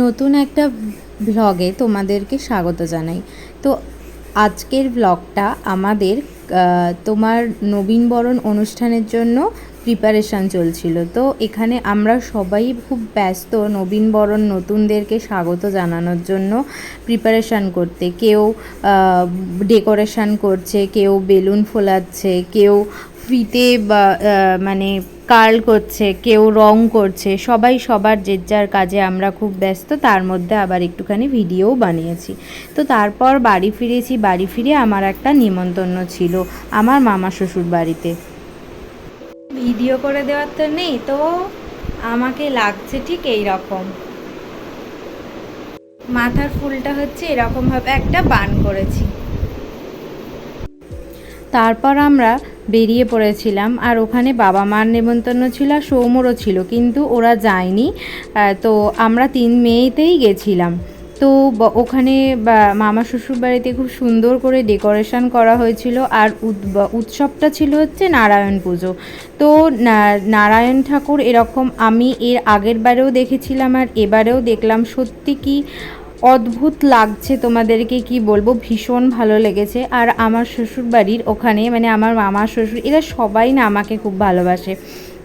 নতুন একটা ভ্লগে তোমাদেরকে স্বাগত জানাই। তো আজকের ভ্লগটা আমাদের তোমার নবীনবরণ অনুষ্ঠানের জন্য প্রিপারেশান চলছিল। তো এখানে আমরা সবাই খুব ব্যস্ত নবীনবরণ নতুনদেরকে স্বাগত জানানোর জন্য প্রিপারেশান করতে। কেউ ডেকোরেশন করছে, কেউ বেলুন ফোলাচ্ছে, কেউ ফিতে বা মানে কার্ল করছে, কেউ রং করছে, সবাই সবার যে যার কাজে আমরা খুব ব্যস্ত, তার মধ্যে আবার একটুখানি ভিডিওও বানিয়েছি। তো তারপর বাড়ি ফিরেছি, বাড়ি ফিরে আমার একটা নিমন্ত্রণ ছিল আমার মামা শ্বশুর বাড়িতে। ভিডিও করে দেওয়ার তো নেই, তো আমাকে লাগছে ঠিক এই রকম মাথার ফুলটা হচ্ছে এরকমভাবে একটা বান করেছি। তারপর আমরা বেরিয়ে পড়েছিলাম। আর ওখানে বাবা মার নেমন্তন্ন ছিল আর সৌমরও ছিল, কিন্তু ওরা যায়নি। তো আমরা তিন মেয়েতেই গেছিলাম। তো ওখানে মামা শ্বশুর বাড়িতে খুব সুন্দর করে ডেকোরেশন করা হয়েছিল। আর উৎসবটা ছিল হচ্ছে নারায়ণ পুজো। তো নারায়ণ ঠাকুর এরকম আমি এর আগের বারেও দেখেছিলাম আর এবারেও দেখলাম। সত্যি কি অদ্ভুত লাগছে তোমাদেরকে কি বলব? ভীষণ ভালো লেগেছে। আর আমার শ্বশুর বাড়ির ওখানে মানে আমার মামা শ্বশুর, এরা সবাই না আমাকে খুব ভালোবাসে।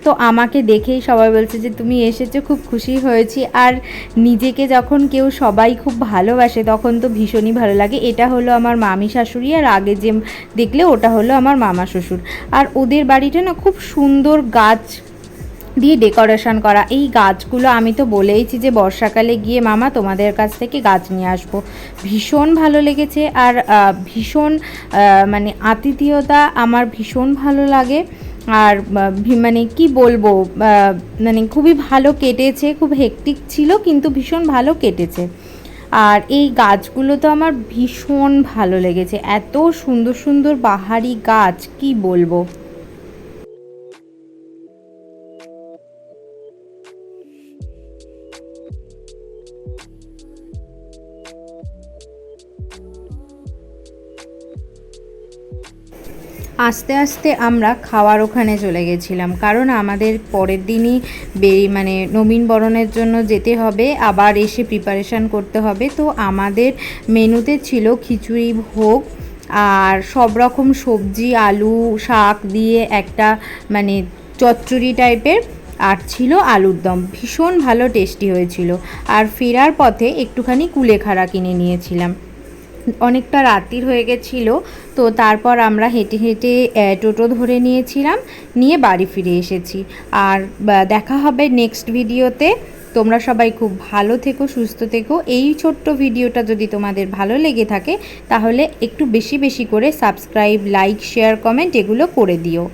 তো আমাকে দেখেই সবাই বলছে যে, তুমি এসেছ, খুব খুশি হয়েছি। আর নিজেকে যখন কেউ সবাই খুব ভালোবাসে, তখন তো ভীষণই ভালো লাগে। এটা হলো আমার মামি শাশুড়ি, আর আগে যে দেখলে ওটা হলো আমার মামা শ্বশুর। আর ওদের বাড়িটা না খুব সুন্দর গাছ দিয়ে ডেকোরেশন করা। এই গাছগুলো আমি তো বলেইছি যে বর্ষাকালে গিয়ে মামা তোমাদের কাছ থেকে গাছ নিয়ে আসব। ভীষণ ভালো লেগেছে আর ভীষণ মানে আতিথেয়তা আমার ভীষণ ভালো লাগে। আর মানে কি বলব মানে খুবই ভালো কেটেছে, খুব হেকটিক ছিল কিন্তু ভীষণ ভালো কেটেছে। আর এই গাছগুলো তো আমার ভীষণ ভালো লেগেছে। এত সুন্দর সুন্দর বাহারি গাছ, কি বলব। আস্তে আস্তে আমরা খাওয়ার ওখানে চলে গেছিলাম। কারণ আমাদের পরের দিনই বেরি মানে নবীনবরণের জন্য যেতে হবে, আবার এসে প্রিপারেশান করতে হবে। তো আমাদের মেনুতে ছিল খিচুড়ি, ভোগ আর সব রকম সবজি, আলু, শাক দিয়ে একটা মানে চচ্চড়ি টাইপের আর ছিল আলুর দম। ভীষণ ভালো টেস্টি হয়েছিল। আর ফেরার পথে একটুখানি কুলেখাড়া কিনে নিয়েছিলাম। অনেকটা রাত্রির হয়ে গেছিল, তো তারপর আমরা হেঁটে হেঁটে টোটো ধরে নিয়েছিলাম, নিয়ে বাড়ি ফিরে এসেছি। আর দেখা হবে নেক্সট ভিডিওতে তোমরা সবাই খুব ভালো থেকো, সুস্থ থেকো। এই ছোট্ট ভিডিওটা যদি তোমাদের ভালো লেগে থাকে, তাহলে একটু বেশি বেশি করে সাবস্ক্রাইব লাইক শেয়ার কমেন্ট এগুলো করে দিও।